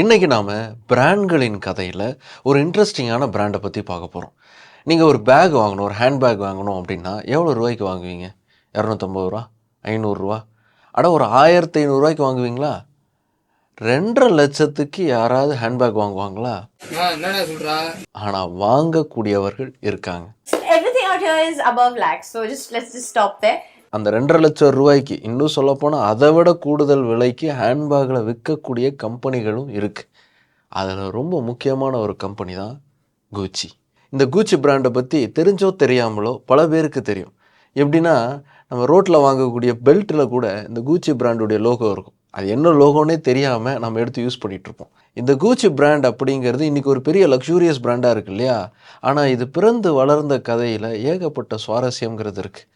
இன்றைக்கி நாம் பிராண்ட்களின் கதையில் ஒரு இன்ட்ரெஸ்டிங்கான பிராண்டை பற்றி பார்க்க போகிறோம் நீங்கள் ஒரு பேக் வாங்கணும் ஒரு ஹேண்ட் பேக் வாங்கணும் அப்படின்னா எவ்வளோ ரூபாய்க்கு வாங்குவீங்க? இரநூத்தம்பது ரூபா ஐநூறுரூவா அட ஒரு ஆயிரத்தி ஐநூறுரூவாய்க்கு வாங்குவீங்களா? ரெண்டரை லட்சத்துக்கு யாராவது ஹேண்ட்பேக் வாங்குவாங்களா? ஆனால் வாங்கக்கூடியவர்கள் இருக்காங்க. Everything out here is above lakhs, so just let's just stop there. அந்த ரெண்டரை லட்சம் ரூபாய்க்கு இன்னும் சொல்லப்போனால் அதை விட கூடுதல் விலைக்கு ஹேண்ட்பேக்கில் விற்கக்கூடிய கம்பெனிகளும் இருக்குது அதில் ரொம்ப முக்கியமான ஒரு கம்பெனி தான் கூச்சி இந்த கூச்சி பிராண்டை பற்றி தெரிஞ்சோ தெரியாமலோ பல பேருக்கு தெரியும். எப்படின்னா நம்ம ரோட்டில் வாங்கக்கூடிய பெல்ட்டில் கூட இந்த கூச்சி பிராண்டுடைய லோகோ இருக்கும். அது என்ன லோகோனே தெரியாமல் நம்ம எடுத்து யூஸ் பண்ணிகிட்ருப்போம் இந்த கூச்சி பிராண்ட் அப்படிங்கிறது இன்றைக்கி ஒரு பெரிய லக்ஸூரியஸ் பிராண்டாக இருக்கு இல்லையா? ஆனால் இது பிறந்து வளர்ந்த கதையில் ஏகப்பட்ட சுவாரஸ்யங்கிறது இருக்குது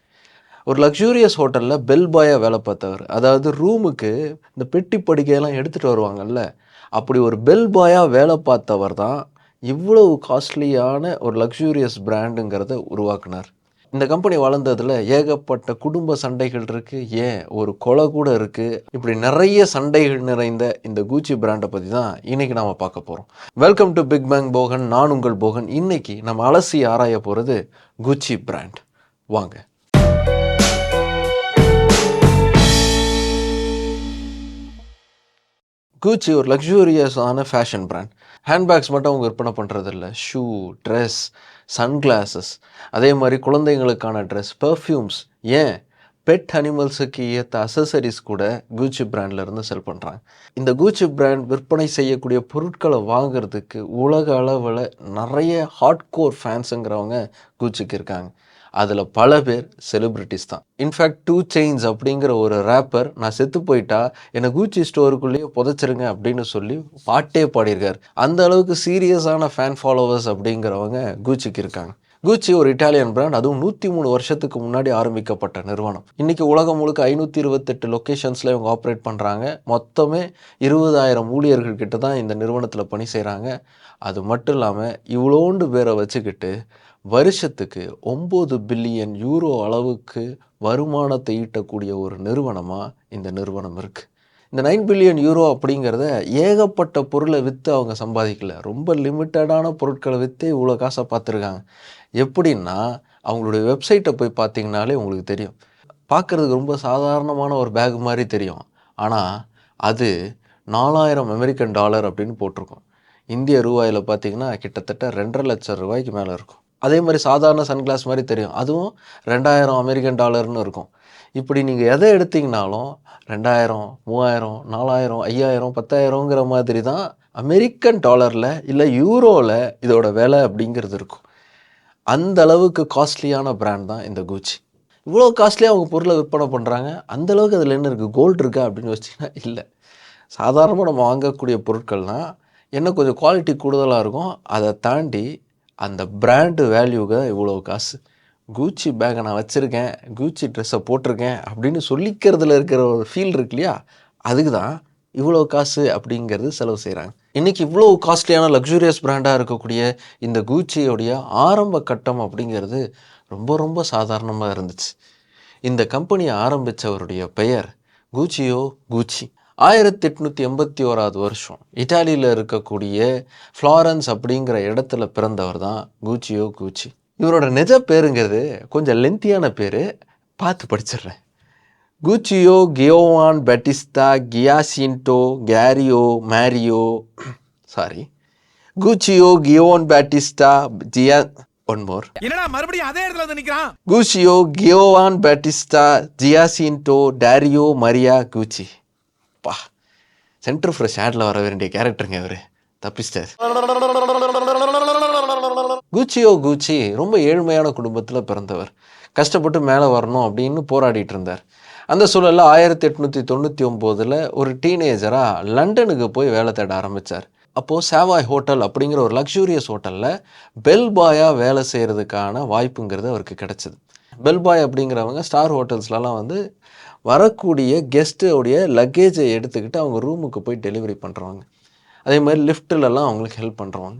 ஒரு லக்ஸூரியஸ் ஹோட்டலில் பெல் பாயாக வேலை பார்த்தவர். அதாவது ரூமுக்கு இந்த பெட்டி படுக்கையெல்லாம் எடுத்துகிட்டு வருவாங்கல்ல அப்படி ஒரு பெல் பாயாக வேலை பார்த்தவர் தான் இவ்வளவு காஸ்ட்லியான ஒரு லக்ஸூரியஸ் பிராண்டுங்கிறத உருவாக்குனார். இந்த கம்பெனி வளர்ந்ததில் ஏகப்பட்ட குடும்ப சண்டைகள் இருக்குது ஏன்? ஒரு கொலை கூட இருக்குது இப்படி நிறைய சண்டைகள் நிறைந்த இந்த கூச்சி பிராண்டை பற்றி தான் இன்றைக்கி நாம் பார்க்க போகிறோம் welcome to big bang Bogan நான் உங்கள் போகன். இன்னைக்கு நம்ம அலசி ஆராய போகிறது குச்சி பிராண்ட் வாங்க. கூச்சி ஒரு லக்ஸூரியஸான ஃபேஷன் பிராண்ட் ஹேண்ட்பேக்ஸ் மட்டும் அவங்க விற்பனை பண்ணுறதில்ல ஷூ ட்ரெஸ் சன்கிளாஸஸ் அதே மாதிரி குழந்தைங்களுக்கான ட்ரெஸ் பெர்ஃப்யூம்ஸ் ஏன்? பெட் அனிமல்ஸுக்கு ஏற்ற அசசரிஸ் கூட கூச்சி பிராண்ட்லேருந்து செல் பண்ணுறாங்க இந்த கூச்சி பிராண்ட் விற்பனை செய்யக்கூடிய பொருட்களை வாங்குறதுக்கு உலக அளவில் நிறைய ஹார்ட்கோர் ஃபேன்ஸுங்கிறவங்க கூச்சிக்கு இருக்காங்க. அதில் பல பேர் செலிப்ரிட்டிஸ் தான். இன்ஃபேக்ட் டூ செயின்ஸ் அப்படிங்கிற ஒரு ரேப்பர் நான் செத்து போயிட்டா என்னை கூச்சி ஸ்டோருக்குள்ளேயே புதைச்சிருங்க அப்படின்னு சொல்லி பாட்டே பாடியிருக்கார். அந்த அளவுக்கு சீரியஸான ஃபேன் ஃபாலோவர்ஸ் அப்படிங்கிறவங்க கூச்சிக்கு இருக்காங்க. கூச்சி ஒரு இட்டாலியன் பிராண்ட் அதுவும் நூற்றி மூணு வருஷத்துக்கு முன்னாடி ஆரம்பிக்கப்பட்ட நிறுவனம். இன்றைக்கி உலகம் முழுக்க ஐநூற்றி இருபத்தெட்டு லொக்கேஷன்ஸில் இவங்க ஆப்ரேட் பண்ணுறாங்க மொத்தமே இருபதாயிரம் ஊழியர்கள் கிட்ட தான் இந்த நிறுவனத்தில் பணி செய்கிறாங்க அது மட்டும் இல்லாமல் இவ்வளோண்டு பேரை வச்சுக்கிட்டு வருஷத்துக்கு ஒம்பது பில்லியன் யூரோ அளவுக்கு வருமானத்தை ஈட்டக்கூடிய ஒரு நிறுவனமாக இந்த நிறுவனம் இருக்குது இந்த நைன் பில்லியன் யூரோ அப்படிங்கிறத ஏகப்பட்ட பொருளை விற்று அவங்க சம்பாதிக்கல. ரொம்ப லிமிட்டடான பொருட்களை விற்று இவ்வளோ காசை பார்த்துருக்காங்க. எப்படின்னா அவங்களுடைய வெப்சைட்டை போய் பார்த்தீங்கனாலே உங்களுக்கு தெரியும். பார்க்குறதுக்கு ரொம்ப சாதாரணமான ஒரு பேக் மாதிரி தெரியும். ஆனால் அது நாலாயிரம் அமெரிக்கன் டாலர் அப்படின்னு போட்டிருக்கோம். இந்திய ரூபாயில் பார்த்தீங்கன்னா கிட்டத்தட்ட ரெண்டரை லட்சம் ரூபாய்க்கு மேலே இருக்கும். அதே மாதிரி சாதாரண சன்கிளாஸ் மாதிரி தெரியும். அதுவும் ரெண்டாயிரம் அமெரிக்கன் டாலர்னு இருக்கும். இப்படி நீங்கள் எதை எடுத்தீங்கனாலும் ரெண்டாயிரம் மூவாயிரம் நாலாயிரம் ஐயாயிரம் பத்தாயிரங்கிற மாதிரி தான் அமெரிக்கன் டாலரில் இல்லை யூரோவில் இதோட விலை அப்படிங்கிறது இருக்கும். அந்த அளவுக்கு காஸ்ட்லியான பிராண்ட் தான் இந்த கூச்சி இவ்வளோ காஸ்ட்லியாக அவங்க பொருளை விற்பனை பண்ணுறாங்க அந்த அளவுக்கு அதில் என்ன இருக்குது கோல்டு இருக்கா அப்படின்னு வச்சிங்கன்னா இல்லை. சாதாரணமாக நம்ம வாங்கக்கூடிய பொருட்கள்னால் என்ன கொஞ்சம் குவாலிட்டி கூடுதலாக இருக்கும். அதை தாண்டி அந்த பிராண்டு வேல்யூக்கு இவ்வளோ காசு. கூச்சி பேக்கை நான் வச்சுருக்கேன் கூச்சி ட்ரெஸ்ஸை போட்டிருக்கேன் அப்படின்னு சொல்லிக்கிறதுல இருக்கிற ஒரு ஃபீல் இருக்கு இல்லையா? அதுக்கு தான் இவ்வளோ காசு அப்படிங்கிறது செலவு செய்கிறாங்க இன்றைக்கி இவ்வளோ காஸ்ட்லியான லக்ஸூரியஸ் பிராண்டாக இருக்கக்கூடிய இந்த கூச்சியோடைய ஆரம்ப கட்டம் அப்படிங்கிறது ரொம்ப ரொம்ப சாதாரணமாக இருந்துச்சு. இந்த கம்பெனியை ஆரம்பித்தவருடைய பெயர் கூச்சியோ கூச்சி ஆயிரத்தி எட்நூற்றி எண்பத்தி ஓராவது வருஷம் இட்டாலியில் இருக்கக்கூடிய ஃப்ளாரன்ஸ் அப்படிங்கிற இடத்துல பிறந்தவர் தான் கூச்சியோ கூச்சி இவரோட நிஜ பேருங்கிறது கொஞ்சம் லென்த்தியான பேர். பார்த்து படிச்சிடுறேன். Guccio Giovanni Battista Giacinto Dario Maria sorry Guccio Giovanni Battista Gia one more என்னடா மறுபடியும் அதே இடத்துல வந்து நிக்கிறான்? கூச்சியோ கியோவான் பேட்டிஸ்டா ஜியாசின்டோ டேரியோ மரியா கூச்சி பா. சென்டர் ஃப்ரெஷ் ஆடில் வர வேண்டிய கேரக்டருங்க இவர். தப்பிச்சிட்டார். கூச்சியோ கூச்சி ரொம்ப ஏழ்மையான குடும்பத்தில் பிறந்தவர். கஷ்டப்பட்டு மேலே வரணும் அப்படின்னு போராடிட்டு இருந்தார். அந்த சூழலில் ஆயிரத்தி எட்நூற்றி தொண்ணூற்றி ஒம்போதில் ஒரு டீனேஜராக லண்டனுக்கு போய் வேலை தேட ஆரம்பித்தார் அப்போது சேவாய் ஹோட்டல் அப்படிங்கிற ஒரு லக்ஸூரியஸ் ஹோட்டலில் பெல் பாயாக வேலை செய்கிறதுக்கான வாய்ப்புங்கிறது அவருக்கு கிடச்சிது. பெல் பாய் அப்படிங்கிறவங்க ஸ்டார் ஹோட்டல்ஸ்லலாம் வந்து வரக்கூடிய கெஸ்ட்டோடைய லக்கேஜை எடுத்துக்கிட்டு அவங்க ரூமுக்கு போய் டெலிவரி பண்ணுறவங்க அதே மாதிரி லிஃப்ட்டிலலாம் அவங்களுக்கு ஹெல்ப் பண்ணுறவங்க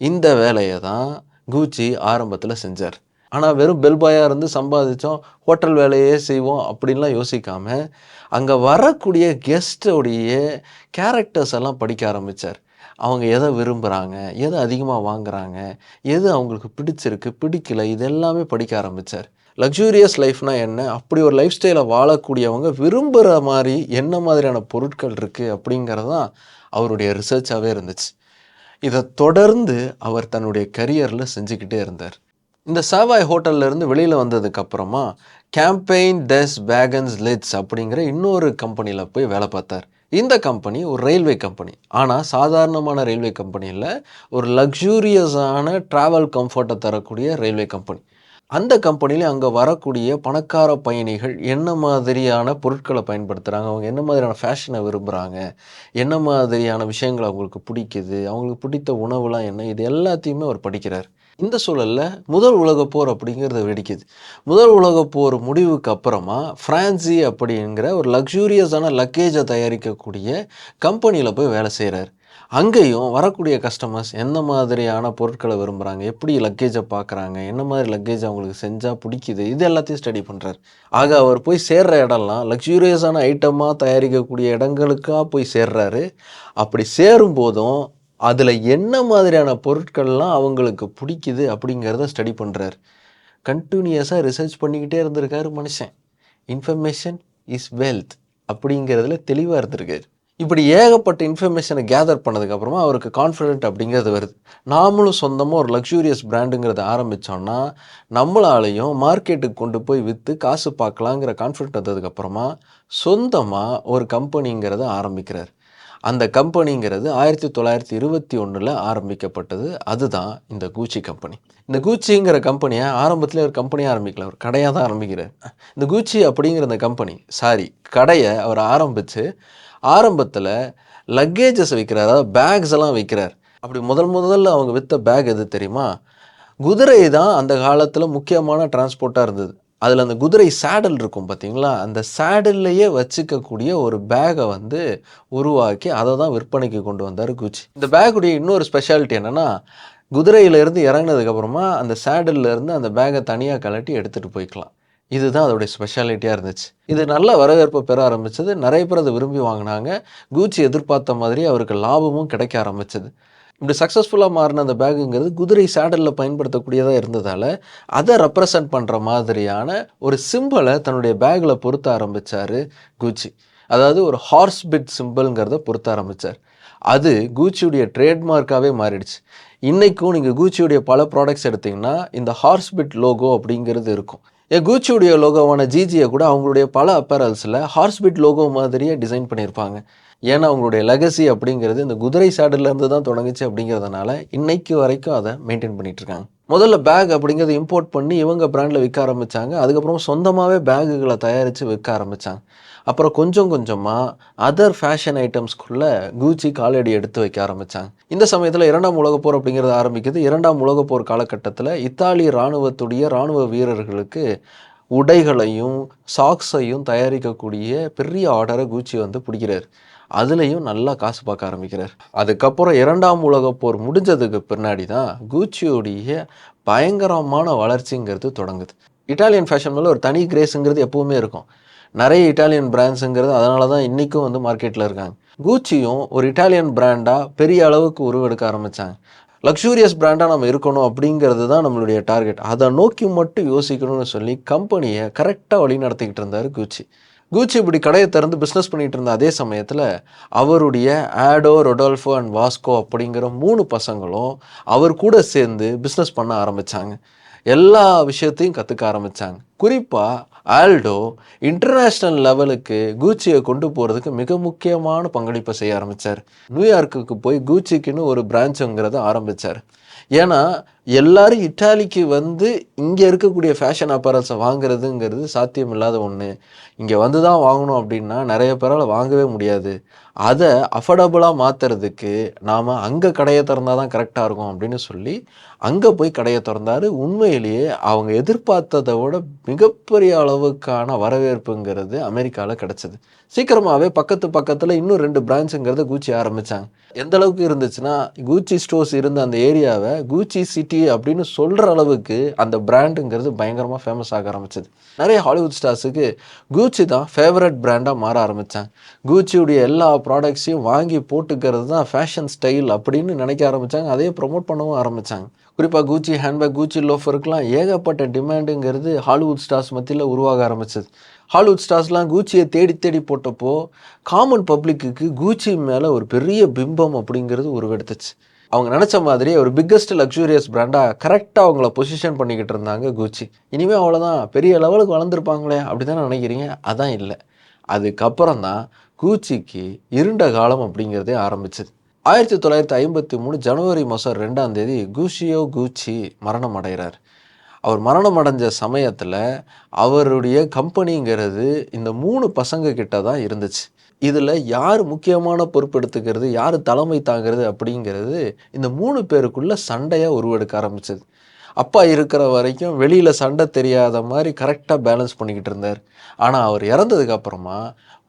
இந்த வேலையை தான் கூச்சி ஆரம்பத்தில் செஞ்சார். ஆனால் வெறும் பெல்பாயாக இருந்து சம்பாதிச்சோம் ஹோட்டல் வேலையே செய்வோம் அப்படின்லாம் யோசிக்காம அங்கே வரக்கூடிய கெஸ்டோடைய கேரக்டர்ஸ் எல்லாம் படிக்க ஆரம்பித்தார் அவங்க எதை விரும்புகிறாங்க எதை அதிகமாக வாங்குறாங்க எது அவங்களுக்கு பிடிச்சிருக்கு பிடிக்கல இது எல்லாமே படிக்க ஆரம்பித்தார் லக்ஸூரியஸ் லைஃப்னா என்ன? அப்படி ஒரு லைஃப் ஸ்டைலை வாழக்கூடியவங்க விரும்புகிற மாதிரி என்ன மாதிரியான பொருட்கள் இருக்குது அப்படிங்கிறது தான் அவருடைய ரிசர்ச்சாகவே இருந்துச்சு. இதை தொடர்ந்து அவர் தன்னுடைய கரியரில் செஞ்சுக்கிட்டே இருந்தார். இந்த சாவாய் ஹோட்டல்ல இருந்து வெளியில் வந்ததுக்கப்புறமா கேம்பெயின் டெஸ் வேகன்ஸ் லெட்ஸ் அப்படிங்கிற இன்னொரு கம்பெனியில் போய் வேலை பார்த்தார். இந்த கம்பெனி ஒரு ரயில்வே கம்பெனி ஆனால் சாதாரணமான ரயில்வே கம்பெனி இல்லை ஒரு லக்ஸூரியஸான ட்ராவல் கம்ஃபர்ட்டை தரக்கூடிய ரயில்வே கம்பெனி அந்த கம்பெனியில் அங்கே வரக்கூடிய பணக்கார பயணிகள் என்ன மாதிரியான பொருட்களை பயன்படுத்துகிறாங்க அவங்க என்ன மாதிரியான ஃபேஷனை விரும்புகிறாங்க என்ன மாதிரியான விஷயங்கள் அவங்களுக்கு பிடிக்குது? அவங்களுக்கு பிடித்த உணவுலாம் என்ன? இது எல்லாத்தையுமே அவர் படிக்கிறார். இந்த சூழலில் முதல் உலகப் போர் அப்படிங்கிறத வெடிக்குது. முதல் உலகப் போர் முடிவுக்கு அப்புறமா ஃப்ரான்சி அப்படிங்கிற ஒரு லக்ஸூரியஸான லக்கேஜை தயாரிக்கக்கூடிய கம்பெனியில் போய் வேலை செய்கிறார் அங்கேயும் வரக்கூடிய கஸ்டமர்ஸ் எந்த மாதிரியான பொருட்களை விரும்புகிறாங்க எப்படி லக்கேஜை பார்க்குறாங்க என்ன மாதிரி லக்கேஜ் அவங்களுக்கு செஞ்சால் பிடிக்குது இது எல்லாத்தையும் ஸ்டடி பண்ணுறார் ஆக அவர் போய் சேர்ற இடம்லாம் லக்ஸூரியஸான ஐட்டமாக தயாரிக்கக்கூடிய இடங்களுக்காக போய் சேர்றாரு. அப்படி சேரும் போதும் அதில் என்ன மாதிரியான பொருட்கள்லாம் அவங்களுக்கு பிடிக்குது அப்படிங்கிறத ஸ்டடி பண்ணுறார் கண்டினியூஸாக ரிசர்ச் பண்ணிக்கிட்டே இருந்திருக்காரு மனுஷன். இன்ஃபர்மேஷன் இஸ் வெல்த் அப்படிங்கிறதுல தெளிவாக இருந்திருக்காரு. இப்படி ஏகப்பட்ட இன்ஃபர்மேஷனை கேதர் பண்ணதுக்கப்புறமா அவருக்கு கான்ஃபிடென்ட் அப்படிங்கிறது வருது. நாமளும் சொந்தமாக ஒரு லக்ஸூரியஸ் பிராண்டுங்கிறத ஆரம்பித்தோன்னா நம்மளாலையும் மார்க்கெட்டுக்கு கொண்டு போய் விற்று காசு பார்க்கலாங்கிற கான்ஃபிடென்ட் வந்ததுக்கப்புறமா சொந்தமாக ஒரு கம்பெனிங்கிறத ஆரம்பிக்கிறார். அந்த கம்பெனிங்கிறது ஆயிரத்தி தொள்ளாயிரத்தி இருபத்தி ஒன்றில் ஆரம்பிக்கப்பட்டது. அதுதான் இந்த கூச்சி கம்பெனி இந்த கூச்சிங்கிற கம்பெனியை ஆரம்பத்தில் ஒரு கம்பெனியாக ஆரம்பிக்கல ஒரு கடையாக தான் ஆரம்பிக்கிறார். இந்த கூச்சி அப்படிங்கிற அந்த கம்பெனி சாரி கடையை அவர் ஆரம்பித்து ஆரம்பத்தில் லக்கேஜஸ் விற்கிறார் அதாவது பேக்ஸ் எல்லாம் விற்கிறார் அப்படி முதல் முதல்ல அவங்க விற்ற பேக் எது தெரியுமா? குதிரை தான் அந்த காலத்தில் முக்கியமான டிரான்ஸ்போர்ட்டாக இருந்தது. அதில் அந்த குதிரை சேடல் இருக்கும் பார்த்தீங்களா அந்த சேடல்லையே வச்சுக்கக்கூடிய ஒரு பேகை வந்து உருவாக்கி அதை தான் விற்பனைக்கு கொண்டு வந்தார் குச்சி. இந்த பேக்குடைய இன்னொரு ஸ்பெஷாலிட்டி என்னென்னா குதிரையிலேருந்து இறங்கினதுக்கப்புறமா அந்த சேடல்லேருந்து அந்த பேகை தனியாக கலட்டி எடுத்துகிட்டு போய்க்கலாம். இதுதான் அதோடைய ஸ்பெஷாலிட்டியாக இருந்துச்சு. இது நல்ல வரவேற்பை பெற ஆரம்பிச்சது. நிறைய பேர் அதை விரும்பி வாங்கினாங்க. கூச்சி எதிர்பார்த்த மாதிரி அவருக்கு லாபமும் கிடைக்க ஆரம்பிச்சது. இப்படி சக்ஸஸ்ஃபுல்லாக மாறின அந்த பேகுங்கிறது குதிரை சேடலில் பயன்படுத்தக்கூடியதாக இருந்ததால் அதை ரெப்ரசன்ட் பண்ணுற மாதிரியான ஒரு சிம்பிளை தன்னுடைய பேக்கில் பொருத்த ஆரம்பித்தார் கூச்சி அதாவது ஒரு ஹார்ஸ் பிட் சிம்பிள்ங்கிறத பொருத்த ஆரம்பித்தார் அது கூச்சியுடைய ட்ரேட்மார்க்காகவே மாறிடுச்சு. இன்றைக்கும் நீங்கள் கூச்சியுடைய பல ப்ராடக்ட்ஸ் எடுத்திங்கன்னா இந்த ஹார்ஸ் பிட் லோகோ அப்படிங்கிறது இருக்கும். கூச்சியுடைய லோகோவான ஜிஜியை கூட அவங்களுடைய பல அப்பரல்ஸில் ஹார்ஸ்பிட் லோகோ மாதிரியே டிசைன் பண்ணியிருப்பாங்க. ஏன்னா அவங்களுடைய லெகசி அப்படிங்கிறது இந்த குதிரை சாடுலேருந்து தான் தொடங்குச்சு அப்படிங்கிறதுனால இன்னைக்கு வரைக்கும் அதை மெயின்டைன் பண்ணிகிட்ருக்காங்க இருக்காங்க. முதல்ல பேக் அப்படிங்கிறத இம்போர்ட் பண்ணி இவங்க பிராண்டில் விற்க ஆரம்பித்தாங்க அதுக்கப்புறம் சொந்தமாகவே பேகுகளை தயாரித்து விற்க ஆரம்பித்தாங்க அப்புறம் கொஞ்சம் கொஞ்சமாக அதர் ஃபேஷன் ஐட்டம்ஸ்குள்ளே கூச்சி காலடி எடுத்து வைக்க ஆரம்பித்தாங்க இந்த சமயத்தில் இரண்டாம் உலகப் போர் அப்படிங்கிறது ஆரம்பிக்குது. இரண்டாம் உலகப் போர் காலகட்டத்தில் இத்தாலி இராணுவத்துடைய இராணுவ வீரர்களுக்கு உடைகளையும் சாக்ஸையும் தயாரிக்கக்கூடிய பெரிய ஆர்டரை கூச்சி வந்து பிடிக்கிறார். அதுலேயும் நல்லா காசு பார்க்க ஆரம்பிக்கிறார். அதுக்கப்புறம் இரண்டாம் உலக போர் முடிஞ்சதுக்கு பின்னாடி தான் கூச்சியோடைய பயங்கரமான வளர்ச்சிங்கிறது தொடங்குது. இட்டாலியன் ஃபேஷன் மேலே ஒரு தனி கிரேஸுங்கிறது எப்பவுமே இருக்கும். நிறைய இட்டாலியன் பிராண்ட்ஸுங்கிறது அதனால தான் இன்றைக்கும் வந்து மார்க்கெட்டில் இருக்காங்க. கூச்சியும் ஒரு இட்டாலியன் பிராண்டாக பெரிய அளவுக்கு உருவெடுக்க ஆரம்பித்தாங்க லக்ஸூரியஸ் பிராண்டாக நம்ம இருக்கணும் அப்படிங்கிறது தான் நம்மளுடைய டார்கெட் அதை நோக்கி மட்டும் யோசிக்கணும்னு சொல்லி கம்பெனியை கரெக்டாக வழி நடத்திக்கிட்டு இருந்தார் கூச்சி. கூச்சி இப்படி கடையை திறந்து பிஸ்னஸ் பண்ணிகிட்டு இருந்த அதே சமயத்தில் அவருடைய ஆடோ ரொடால்ஃபோ அண்ட் வாஸ்கோ அப்படிங்கிற மூணு பசங்களும் அவர் கூட சேர்ந்து பிஸ்னஸ் பண்ண ஆரம்பித்தாங்க எல்லா விஷயத்தையும் கற்றுக்க ஆரம்பித்தாங்க குறிப்பாக ஆல்டோ இன்டர்நேஷ்னல் லெவலுக்கு கூச்சியை கொண்டு போகிறதுக்கு மிக முக்கியமான பங்களிப்பை செய்ய ஆரம்பித்தார் நியூயார்க்குக்கு போய் கூச்சிக்குன்னு ஒரு பிரான்ச்சுங்கிறத ஆரம்பித்தார் ஏன்னா எல்லாரும் இட்டாலிக்கு வந்து இங்கே இருக்கக்கூடிய ஃபேஷன் அப்பரல்ஸை வாங்குறதுங்கிறது சாத்தியம் இல்லாத ஒன்று இங்கே வந்து தான் வாங்கணும் அப்படின்னா நிறைய பேரால் வாங்கவே முடியாது. அதை அஃபோர்டபுளாக மாற்றுறதுக்கு நாம் அங்கே கடையை திறந்தால் தான் கரெக்டாக இருக்கும் அப்படின்னு சொல்லி அங்கே போய் கடையை திறந்தார். உண்மையிலேயே அவங்க எதிர்பார்த்ததை விட மிகப்பெரிய அளவுக்கான வரவேற்புங்கிறது அமெரிக்காவில் கிடச்சிது. சீக்கிரமாகவே பக்கத்து பக்கத்தில் இன்னும் ரெண்டு பிரான்ச்சுங்கிறத கூச்சி ஆரம்பித்தாங்க எந்த அளவுக்கு இருந்துச்சுன்னா கூச்சி ஸ்டோர்ஸ் இருந்த அந்த ஏரியாவை கூச்சி சிட்டி சிட்டி அப்படின்னு சொல்கிற அளவுக்கு அந்த பிராண்டுங்கிறது பயங்கரமாக ஃபேமஸ் ஆக ஆரம்பிச்சது. நிறைய ஹாலிவுட் ஸ்டார்ஸுக்கு கூச்சி தான் ஃபேவரட் பிராண்டாக மாற ஆரம்பித்தாங்க கூச்சியுடைய எல்லா ப்ராடக்ட்ஸையும் வாங்கி போட்டுக்கிறது தான் ஃபேஷன் ஸ்டைல் அப்படின்னு நினைக்க ஆரம்பித்தாங்க அதையே ப்ரொமோட் பண்ணவும் ஆரம்பித்தாங்க குறிப்பாக கூச்சி ஹேண்ட்பேக் கூச்சி லோஃபருக்குலாம் ஏகப்பட்ட டிமாண்டுங்கிறது ஹாலிவுட் ஸ்டார்ஸ் மத்தியில் உருவாக ஆரம்பிச்சது. ஹாலிவுட் ஸ்டார்ஸ்லாம் கூச்சியை தேடி தேடி போட்டப்போ காமன் பப்ளிக்குக்கு கூச்சி மேலே ஒரு பெரிய பிம்பம் அப்படிங்கிறது உருவெடுத்துச்சு. அவங்க நினச்ச மாதிரி ஒரு பிக்கஸ்ட் லக்ஸூரியஸ் பிராண்டாக கரெக்டாக அவங்கள பொசிஷன் பண்ணிக்கிட்டு இருந்தாங்க கூச்சி இனிமேல் அவ்வளோதான் பெரிய லெவலுக்கு வளர்ந்துருப்பாங்களே அப்படி தானே நினைக்கிறீங்க? அதான் இல்லை. அதுக்கப்புறம் தான் கூச்சிக்கு இருண்ட காலம் அப்படிங்கிறதே ஆரம்பிச்சது. ஆயிரத்தி தொள்ளாயிரத்தி ஐம்பத்தி மூணு ஜனவரி மாதம் ரெண்டாம் தேதி கூஷியோ கூச்சி மரணம் அடைகிறார். அவர் மரணம் அடைஞ்ச சமயத்தில் அவருடைய கம்பெனிங்கிறது இந்த மூணு பசங்க கிட்ட தான் இருந்துச்சு. இதில் யார் முக்கியமான பொறுப்பெடுத்துக்கிறது யார் தலைமை தாங்கிறது அப்படிங்கிறது இந்த மூணு பேருக்குள்ள சண்டையாக உருவெடுக்க ஆரம்பிச்சது. அப்பா இருக்கிற வரைக்கும் வெளியில் சண்டை தெரியாத மாதிரி கரெக்டாக பேலன்ஸ் பண்ணிக்கிட்டு இருந்தார். ஆனால் அவர் இறந்ததுக்கு அப்புறமா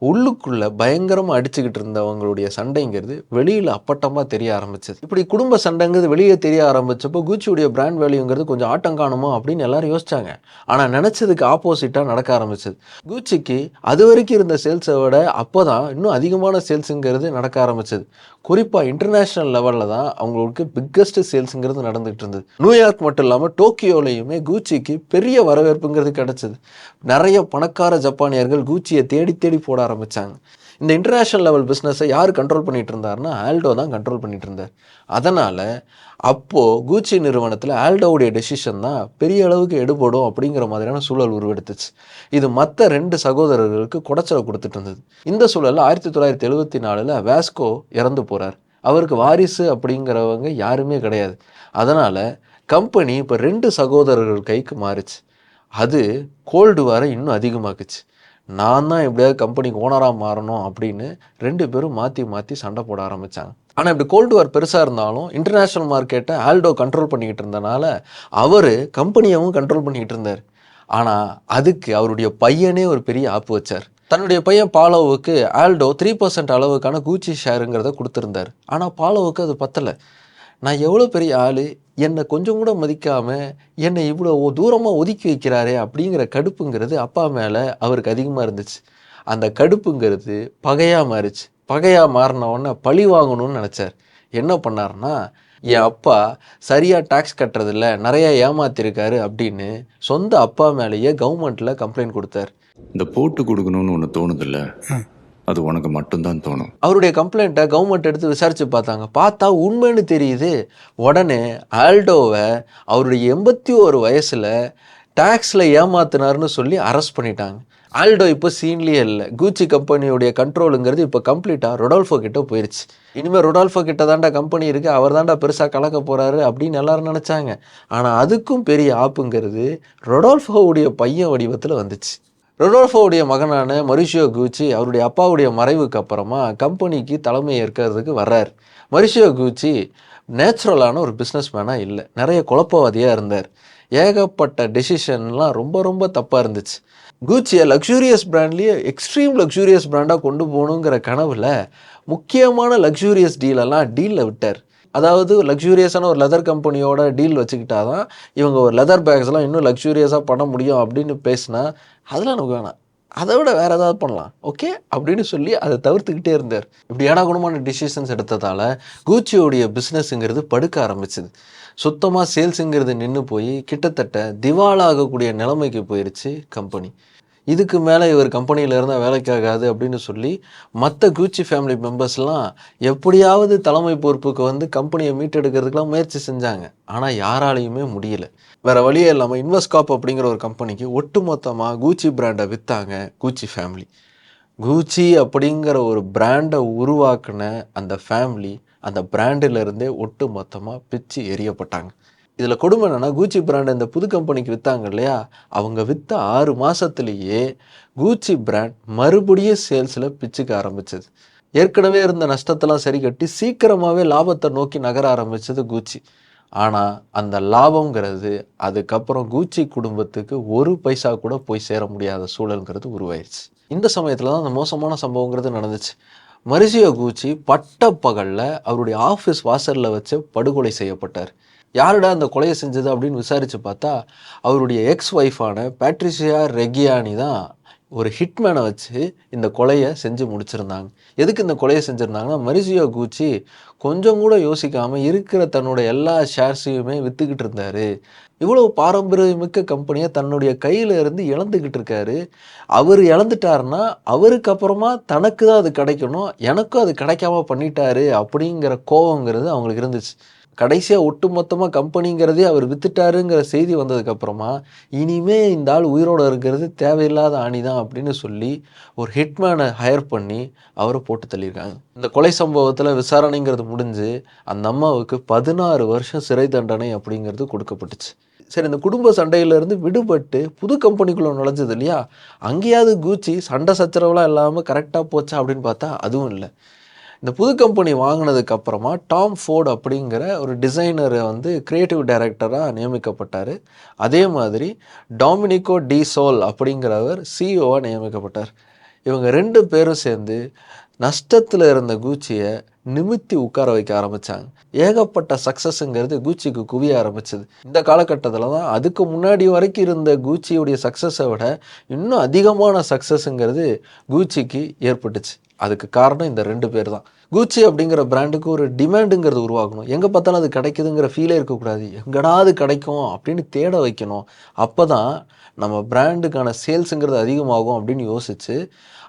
உள்ளுக்குள்ளே பயங்கரமாக அடிச்சுக்கிட்டு இருந்தவங்களுடைய சண்டைங்கிறது வெளியில் அப்பட்டமாக தெரிய ஆரம்பிச்சது. இப்படி குடும்ப சண்டைங்கிறது வெளியே தெரிய ஆரம்பிச்சப்போ கூச்சியுடைய பிராண்ட் வேல்யூங்கிறது கொஞ்சம் ஆட்டம் காணுமோ அப்படின்னு எல்லாரும் யோசிச்சாங்க. ஆனால் நினச்சதுக்கு ஆப்போசிட்டாக நடக்க ஆரம்பிச்சது. கூச்சிக்கு அது வரைக்கும் இருந்த சேல்ஸை விட அப்போ தான் இன்னும் அதிகமான சேல்ஸுங்கிறது நடக்க ஆரம்பிச்சது. குறிப்பாக இன்டர்நேஷ்னல் லெவலில் தான் அவங்களுக்கு பிக்கஸ்ட் சேல்ஸுங்கிறது நடந்துகிட்டு இருந்தது. நியூயார்க் மட்டும் இல்லாமல் டோக்கியோலையுமே கூச்சிக்கு பெரிய வரவேற்புங்கிறது கிடச்சிது. நிறைய பணக்கார ஜப்பானியர்கள் கூச்சியை தேடி தேடி போட ஆரம்பித்தாங்க இந்த இன்டர்நேஷ்னல் லெவல் பிஸ்னஸை யார் கண்ட்ரோல் பண்ணிட்டு இருந்தாருன்னா ஆல்டோ தான் கண்ட்ரோல் பண்ணிட்டு இருந்தார் அதனால் அப்போது கூச்சி நிறுவனத்தில் ஆல்டோவுடைய டெசிஷன் தான் பெரிய அளவுக்கு எடுபடும் அப்படிங்கிற மாதிரியான சூழல் உருவெடுத்துச்சு. இது மற்ற ரெண்டு சகோதரர்களுக்கு குடைச்சலை கொடுத்துட்டு இருந்தது. இந்த சூழலில் ஆயிரத்தி தொள்ளாயிரத்தி எழுபத்தி நாலில் வேஸ்கோ இறந்து போகிறார் அவருக்கு வாரிசு அப்படிங்கிறவங்க யாருமே கிடையாது. அதனால் கம்பெனி இப்போ ரெண்டு சகோதரர்கள் கைக்கு மாறுச்சு. அது கோல்டு வாரை இன்னும் அதிகமாக்குச்சு. நான் தான் எப்படியாவது கம்பெனிக்கு ஓனராக மாறணும் அப்படின்னு ரெண்டு பேரும் மாற்றி மாற்றி சண்டை போட ஆரம்பித்தாங்க ஆனால் இப்படி கோல்டு வார் பெருசாக இருந்தாலும் இன்டர்நேஷ்னல் மார்க்கெட்டை ஆல்டோ கண்ட்ரோல் பண்ணிக்கிட்டு இருந்தனால அவர் கம்பெனியவும் கண்ட்ரோல் பண்ணிக்கிட்டு இருந்தார். ஆனால் அதுக்கு அவருடைய பையனே ஒரு பெரிய ஆப்பு வச்சார். தன்னுடைய பையன் பாலோவுக்கு ஆல்டோ த்ரீ பர்சன்ட் அளவுக்கான கூச்சி ஷேருங்கிறத கொடுத்துருந்தார். ஆனால் பாலோவுக்கு அது பத்தலை. நான் எவ்வளோ பெரிய ஆள்? என்னை கொஞ்சம் கூட மதிக்காமல் என்னை இவ்வளோ தூரமாக ஒதுக்கி வைக்கிறாரே அப்படிங்கிற கடுப்புங்கிறது அப்பா மேலே அவருக்கு அதிகமாக இருந்துச்சு. அந்த கடுப்புங்கிறது பகையாக மாறிச்சு. பகையாக மாறின உடனே பழி வாங்கணும்னு நினச்சார். என்ன பண்ணாருன்னா என் அப்பா சரியாக டேக்ஸ் கட்டுறதில்ல நிறைய ஏமாத்திருக்காரு அப்படின்னு சொந்த அப்பா மேலேயே கவர்மெண்ட்டில் கம்ப்ளைண்ட் கொடுத்தார். இந்த போட்டு கொடுக்கணும்னு ஒன்று தோணுதில்ல? அது உனக்கு மட்டும்தான் தோணும். அவருடைய கம்ப்ளைண்ட்டை கவர்மெண்ட் எடுத்து விசாரித்து பார்த்தாங்க. பார்த்தா உண்மைன்னு தெரியுது. உடனே ஆல்டோவை அவருடைய எண்பத்தி ஒரு வயசில் டேக்ஸில் ஏமாத்தினார்னு சொல்லி அரெஸ்ட் பண்ணிட்டாங்க. ஆல்டோ இப்போ சீன்லேயே இல்லை. கூச்சி கம்பெனியுடைய கண்ட்ரோலுங்கிறது இப்போ கம்ப்ளீட்டாக ரொடால்ஃபோ கிட்ட போயிடுச்சு இனிமேல் ரொடால்ஃபோ கிட்ட தாண்டா கம்பெனி இருக்குது அவர் தாண்டா பெருசாக கலக்க போகிறாரு அப்படின்னு எல்லாரும் நினச்சாங்க. ஆனால் அதுக்கும் பெரிய ஆப்புங்கிறது ரொடால்ஃபோவுடைய பையன் வடிவத்தில் வந்துச்சு. ரொடோல்ஃபோவுடைய மகனான மரிஷியோ கூச்சி அவருடைய அப்பாவுடைய மறைவுக்கு அப்புறமா கம்பெனிக்கு தலைமை ஏற்கிறதுக்கு வர்றார். மரிஷியோ கூச்சி நேச்சுரலான ஒரு பிஸ்னஸ் மேனாக இல்லை. நிறைய குழப்பவாதியாக இருந்தார். ஏகப்பட்ட டெசிஷன்லாம் ரொம்ப ரொம்ப தப்பாக இருந்துச்சு. கூச்சியை லக்ஸூரியஸ் பிராண்ட்லேயே எக்ஸ்ட்ரீம் லக்ஸூரியஸ் பிராண்டாக கொண்டு போகணுங்கிற கனவில் முக்கியமான லக்ஸூரியஸ் டீலெல்லாம் டீலில் விட்டார். அதாவது லக்ஸூரியஸான ஒரு லெதர் கம்பெனியோட டீல் வச்சுக்கிட்டா தான் இவங்க ஒரு லெதர் பேக்ஸ்லாம் இன்னும் லக்ஸூரியஸாக பண்ண முடியும் அப்படின்னு பேசினா அதெல்லாம் நமக்கு வேணாம். அதை விட வேறு ஏதாவது பண்ணலாம். ஓகே? அப்படின்னு சொல்லி அதை தவிர்த்துக்கிட்டே இருந்தார். இப்படி ஏடாகுணமான டிசிஷன்ஸ் எடுத்ததால் கூச்சியோடைய பிஸ்னஸுங்கிறது படுக்க ஆரம்பிச்சுது. சுத்தமாக சேல்ஸுங்கிறது நின்று போய் கிட்டத்தட்ட திவாலாகக்கூடிய நிலைமைக்கு போயிடுச்சு கம்பெனி இதுக்கு மேலே இவர் கம்பெனியில் இருந்தால் வேலைக்காகாது அப்படின்னு சொல்லி மற்ற கூச்சி ஃபேமிலி மெம்பர்ஸ்லாம் எப்படியாவது தலைமை பொறுப்புக்கு வந்து கம்பெனியை மீட்டெடுக்கிறதுக்கெலாம் முயற்சி செஞ்சாங்க. ஆனால் யாராலையுமே முடியல. வேறு வழியே இல்லாமல் இன்வெஸ்ட்காப் அப்படிங்கிற ஒரு கம்பெனிக்கு ஒட்டுமொத்தமாக கூச்சி பிராண்டை விற்றாங்க கூச்சி ஃபேமிலி கூச்சி அப்படிங்கிற ஒரு பிராண்டை உருவாக்குன அந்த ஃபேமிலி அந்த பிராண்டிலிருந்தே ஒட்டு மொத்தமாக பிச்சு எரியப்பட்டாங்க இதில் கொடுமை என்னென்னா கூச்சி பிராண்ட் இந்த புது கம்பெனிக்கு விற்றாங்க இல்லையா? அவங்க விற்ற ஆறு மாதத்துலேயே கூச்சி பிராண்ட் மறுபடியும் சேல்ஸில் பிச்சுக்க ஆரம்பிச்சது. ஏற்கனவே இருந்த நஷ்டத்தெல்லாம் சரி கட்டி சீக்கிரமாகவே லாபத்தை நோக்கி நகர ஆரம்பித்தது கூச்சி ஆனால் அந்த லாபங்கிறது அதுக்கப்புறம் கூச்சி குடும்பத்துக்கு ஒரு பைசா கூட போய் சேர முடியாத சூழல்ங்கிறது உருவாயிருச்சு. இந்த சமயத்தில் தான் அந்த மோசமான சம்பவங்கிறது நடந்துச்சு. மரிசியோ கூச்சி பட்டப்பகலில் அவருடைய ஆஃபீஸ் வாசலில் வச்சு படுகொலை செய்யப்பட்டார். யாருடா அந்த கொலையை செஞ்சது அப்படின்னு விசாரித்து பார்த்தா அவருடைய எக்ஸ் ஒய்ஃபான பேட்ரிசியா ரெகியானி தான் ஒரு ஹிட்மேனை வச்சு இந்த கொலையை செஞ்சு முடிச்சிருந்தாங்க. எதுக்கு இந்த கொலையை செஞ்சுருந்தாங்கன்னா மரிசியோ கூச்சி கொஞ்சம் கூட யோசிக்காமல் இருக்கிற தன்னோட எல்லா ஷேர்ஸையுமே விற்றுக்கிட்டு இருந்தார். இவ்வளோ பாரம்பரியமிக்க கம்பெனியை தன்னுடைய கையில் இருந்து இழந்துக்கிட்டு இருக்காரு. அவர் இழந்துட்டாருன்னா அவருக்கு அப்புறமா தனக்கு தான் அது கிடைக்கணும் எனக்கும் அது கிடைக்காம பண்ணிட்டாரு அப்படிங்கிற கோவங்கிறது அவங்களுக்கு இருந்துச்சு. கடைசியாக ஒட்டுமொத்தமாக கம்பெனிங்கிறதே அவர் வித்துட்டாருங்கிற செய்தி வந்ததுக்கப்புறமா இனிமே இந்த ஆள் உயிரோடு இருக்கிறது தேவையில்லாத ஆணி தான் அப்படின்னு சொல்லி ஒரு ஹிட்மேனை ஹையர் பண்ணி அவரை போட்டு தள்ளியிருக்காங்க. இந்த கொலை சம்பவத்தில் விசாரணைங்கிறது முடிஞ்சு அந்த அம்மாவுக்கு பதினாறு வருஷம் சிறை தண்டனை அப்படிங்கிறது கொடுக்கப்பட்டுச்சு. சரி இந்த குடும்ப சண்டையிலேருந்து விடுபட்டு புது கம்பெனிக்குள்ளே நுழைஞ்சது இல்லையா? அங்கேயாவது கூச்சி சண்டை சச்சரவுலாம் இல்லாமல் கரெக்டாக போச்சா அப்படின்னு பார்த்தா அதுவும் இல்லை. இந்த புது கம்பெனி வாங்கினதுக்கு அப்புறமா டாம் ஃபோர்ட் அப்படிங்கிற ஒரு டிசைனரை வந்து கிரியேட்டிவ் டைரக்டராக நியமிக்கப்பட்டார். அதே மாதிரி டாமினிகோ டி சோல் அப்படிங்கிறவர் சிஇஓவாக நியமிக்கப்பட்டார். இவங்க ரெண்டு பேரும் சேர்ந்து நஷ்டத்தில் இருந்த கூச்சியை நிமித்தி உட்கார வைக்க ஆரம்பித்தாங்க ஏகப்பட்ட சக்ஸஸுங்கிறது கூச்சிக்கு குவிய ஆரம்பிச்சது. இந்த காலகட்டத்தில் தான் அதுக்கு முன்னாடி வரைக்கும் இருந்த கூச்சியுடைய சக்ஸஸை விட இன்னும் அதிகமான சக்ஸஸ்ங்கிறது கூச்சிக்கு ஏற்பட்டுச்சு. அதுக்கு காரணம் இந்த ரெண்டு பேர் தான். கூச்சி அப்படிங்கிற பிராண்டுக்கு ஒரு டிமாண்டுங்கிறது உருவாக்கணும் எங்கே பார்த்தாலும் அது கிடைக்குதுங்கிற ஃபீலே இருக்கக்கூடாது. எங்கடா அது கிடைக்கும் அப்படின்னு தேட வைக்கணும். அப்போ தான் நம்ம பிராண்டுக்கான சேல்ஸுங்கிறது அதிகமாகும் அப்படின்னு யோசித்து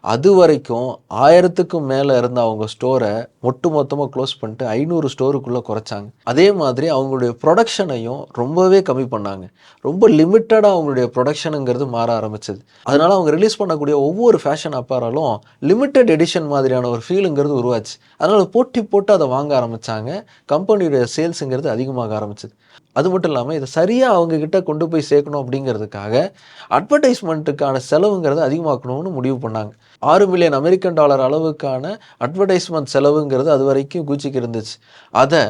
அது வரைக்கும் ஆயிரத்துக்கும் மேலே இருந்த அவங்க ஸ்டோரை ஒட்டு மொத்தமாக க்ளோஸ் பண்ணிட்டு ஐநூறு ஸ்டோருக்குள்ளே குறைச்சாங்க. அதே மாதிரி அவங்களுடைய ப்ரொடக்ஷனையும் ரொம்பவே கம்மி பண்ணாங்க. ரொம்ப லிமிட்டடாக அவங்களுடைய ப்ரொடக்ஷனுங்கிறது மாற ஆரம்பிச்சது. அதனால் அவங்க ரிலீஸ் பண்ணக்கூடிய ஒவ்வொரு ஃபேஷன் அப்பாராலும் லிமிட்டட் எடிஷன் மாதிரியான ஒரு ஃபீலுங்கிறது உருவாச்சு. அதனால் போட்டி போட்டு அதை வாங்க ஆரம்பித்தாங்க கம்பெனியுடைய சேல்ஸுங்கிறது அதிகமாக ஆரம்பிச்சது. அது மட்டும் இல்லாமல் இதை சரியாக அவங்கக்கிட்ட கொண்டு போய் சேர்க்கணும் அப்படிங்கிறதுக்காக அட்வர்டைஸ்மெண்ட்டுக்கான செலவுங்கிறத அதிகமாக்கணும்னு முடிவு பண்ணாங்க. ஆறு மில்லியன் அமெரிக்கன் டாலர் அளவுக்கான அட்வர்டைஸ்மெண்ட் செலவுங்கிறது அது வரைக்கும் கூச்சிக்கு இருந்துச்சு. அதை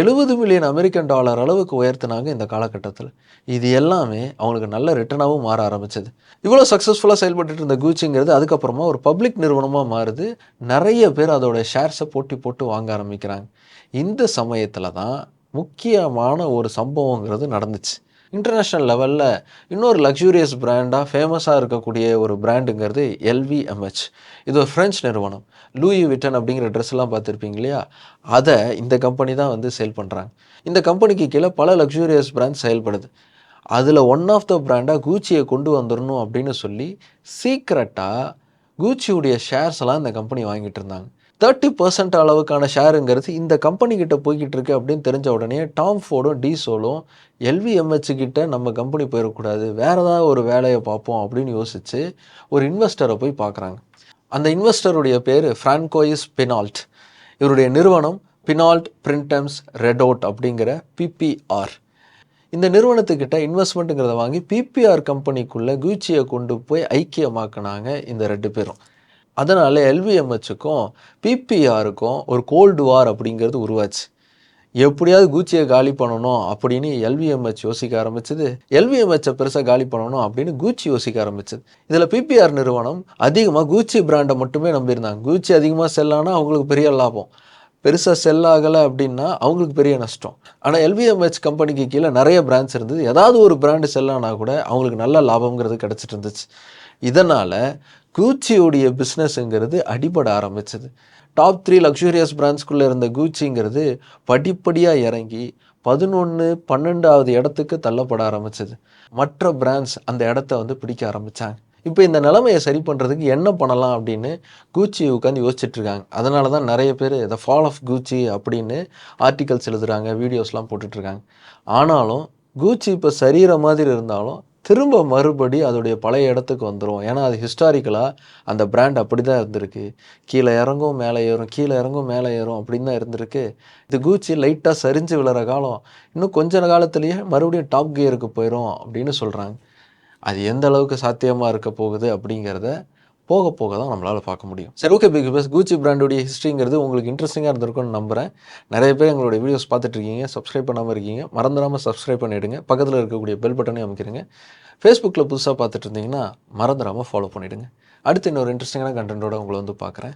எழுபது மில்லியன் அமெரிக்கன் டாலர் அளவுக்கு உயர்த்தினாங்க இந்த காலகட்டத்தில். இது எல்லாமே அவங்களுக்கு நல்ல ரிட்டர்னாகவும் மாற ஆரம்பிச்சது. இவ்வளோ சக்ஸஸ்ஃபுல்லாக செயல்பட்டு இருந்த கூச்சிங்கிறது அதுக்கப்புறமா ஒரு பப்ளிக் நிறுவனமாக மாறுது. நிறைய பேர் அதோட ஷேர்ஸை போட்டி போட்டு வாங்க ஆரம்பிக்கிறாங்க. இந்த சமயத்தில் தான் முக்கியமான ஒரு சம்பவங்கிறது நடந்துச்சு. இன்டர்நேஷ்னல் லெவலில் இன்னொரு லக்ஸூரியஸ் பிராண்டாக ஃபேமஸாக இருக்கக்கூடிய ஒரு பிராண்டுங்கிறது எல்விஎம்ஹெச் இது ஒரு ஃப்ரெஞ்ச் நிறுவனம். லூயி விட்டன் அப்படிங்கிற ட்ரெஸ்லாம் பார்த்துருப்பீங்க இல்லையா? அதை இந்த கம்பெனி தான் வந்து சேல் பண்ணுறாங்க இந்த கம்பெனிக்கு கீழே பல லக்ஸூரியஸ் பிராண்ட் செயல்படுது. அதில் ஒன் ஆஃப் த பிராண்டாக கூச்சியை கொண்டு வந்துடணும் அப்படின்னு சொல்லி சீக்ரெட்டாக கூச்சியுடைய ஷேர்ஸ் எல்லாம் இந்த கம்பெனி வாங்கிட்டு இருந்தாங்க. தேர்ட்டி பர்சன்ட் அளவுக்கான ஷேருங்கிறது இந்த கம்பெனி கிட்ட போய்கிட்டு இருக்கு அப்படின்னு தெரிஞ்ச உடனே டாம் ஃபோர்டும் டீசோலும் எல்விஎம்ஹெச் கிட்ட நம்ம கம்பெனி போயிடக்கூடாது வேற ஏதாவது ஒரு வேலையை பார்ப்போம் அப்படின்னு யோசிச்சு ஒரு இன்வெஸ்டரை போய் பார்க்குறாங்க. அந்த இன்வெஸ்டருடைய பேர் ஃப்ரான்கோயிஸ் பினால்ட் இவருடைய நிறுவனம் பினால்ட் பிரிண்டம்ஸ் ரெடோட் அப்படிங்கிற பிபிஆர் இந்த நிறுவனத்துக்கிட்ட இன்வெஸ்ட்மெண்ட்டுங்கிறத வாங்கி பிபிஆர் கம்பெனிக்குள்ளே குயூச்சியை கொண்டு போய் ஐக்கியமாக்குனாங்க இந்த ரெண்டு பேரும். அதனால் எல்விஎம்ஹெச்சுக்கும் பிபிஆருக்கும் ஒரு கோல்டு வார் அப்படிங்கிறது உருவாச்சு. எப்படியாவது கூச்சியை காலி பண்ணணும் அப்படின்னு எல்விஎம்ஹெச் யோசிக்க ஆரம்பிச்சது. எல்விஎம்ஹெச்சை பெருசாக காலி பண்ணணும் அப்படின்னு கூச்சி யோசிக்க ஆரம்பிச்சது. இதில் பிபிஆர் நிறுவனம் அதிகமாக கூச்சி பிராண்டை மட்டுமே நம்பியிருந்தாங்க. கூச்சி அதிகமாக செல்லானா அவங்களுக்கு பெரிய லாபம். பெருசாக செல் ஆகலை அப்படின்னா அவங்களுக்கு பெரிய நஷ்டம். ஆனால் எல்விஎம்ஹெச் கம்பெனிக்கு கீழே நிறைய பிராண்ட்ஸ் இருந்தது. ஏதாவது ஒரு பிராண்டு செல்லானா கூட அவங்களுக்கு நல்ல லாபங்கிறது கிடச்சிட்டு இருந்துச்சு. இதனால் கூச்சியோடைய பிஸ்னஸ்ங்கிறது அடிபட ஆரம்பிச்சது. டாப் த்ரீ லக்ஸூரியஸ் பிராண்ட்ஸ்குள்ளே இருந்த கூச்சிங்கிறது படிப்படியாக இறங்கி பதினொன்று பன்னெண்டாவது இடத்துக்கு தள்ளப்பட ஆரம்பிச்சது. மற்ற பிராண்ட்ஸ் அந்த இடத்த வந்து பிடிக்க ஆரம்பித்தாங்க இப்போ இந்த நிலைமையை சரி பண்ணுறதுக்கு என்ன பண்ணலாம் அப்படின்னு கூச்சி உட்காந்து யோசிச்சுட்ருக்காங்க அதனால தான் நிறைய பேர் த ஃபால் ஆஃப் கூச்சி அப்படின்னு ஆர்டிகல்ஸ் எழுதுகிறாங்க வீடியோஸ்லாம் போட்டுட்ருக்காங்க ஆனாலும் கூச்சி இப்போ சரிகிற மாதிரி இருந்தாலும் திரும்ப மறுபடி அதோடைய பழைய இடத்துக்கு வந்துடும் ஏன்னா அது ஹிஸ்டாரிக்கலாக அந்த பிராண்ட் அப்படி தான் இருந்திருக்கு. கீழே இறங்கும் மேலே ஏறும் கீழே இறங்கும் மேலே ஏறும் அப்படின்னு தான் இருந்திருக்கு. இது கூச்சி லைட்டாக சரிஞ்சு விழுற காலம். இன்னும் கொஞ்ச காலத்துலேயே மறுபடியும் டாப் கியருக்கு போயிடும் அப்படின்னு சொல்கிறாங்க அது எந்த அளவுக்கு சாத்தியமாக இருக்க போகுது அப்படிங்கிறத போக போக தான் நம்மளால் பார்க்க முடியும். சரி ஓகே பிக் பஸ் கூச்சி பிராண்டுடைய ஹிஸ்ட்ரிங்கிறது உங்களுக்கு இன்ட்ரெஸ்டிங்காக இருந்திருக்கும்னு நம்புகிறேன் நிறைய பேர் எங்களுடைய வீடியோஸ் பார்த்துட்ருக்கீங்க சப்ஸ்கிரைப் பண்ணாமல் இருக்கீங்க. மறந்துடாமல் சப்ஸ்கிரைப் பண்ணிவிடுங்க பக்கத்தில் இருக்கக்கூடிய பெல் பட்டனையும் அமைக்கிறீங்க. ஃபேஸ்புக்கில் புதுசாக பார்த்துட்டு இருந்தீங்கன்னா மறந்துடாமல் ஃபாலோ பண்ணிவிடுங்க அடுத்து இன்னொரு இன்ட்ரெஸ்டிங்கான கண்டென்ட்டோட உங்களை வந்து பார்க்குறேன்.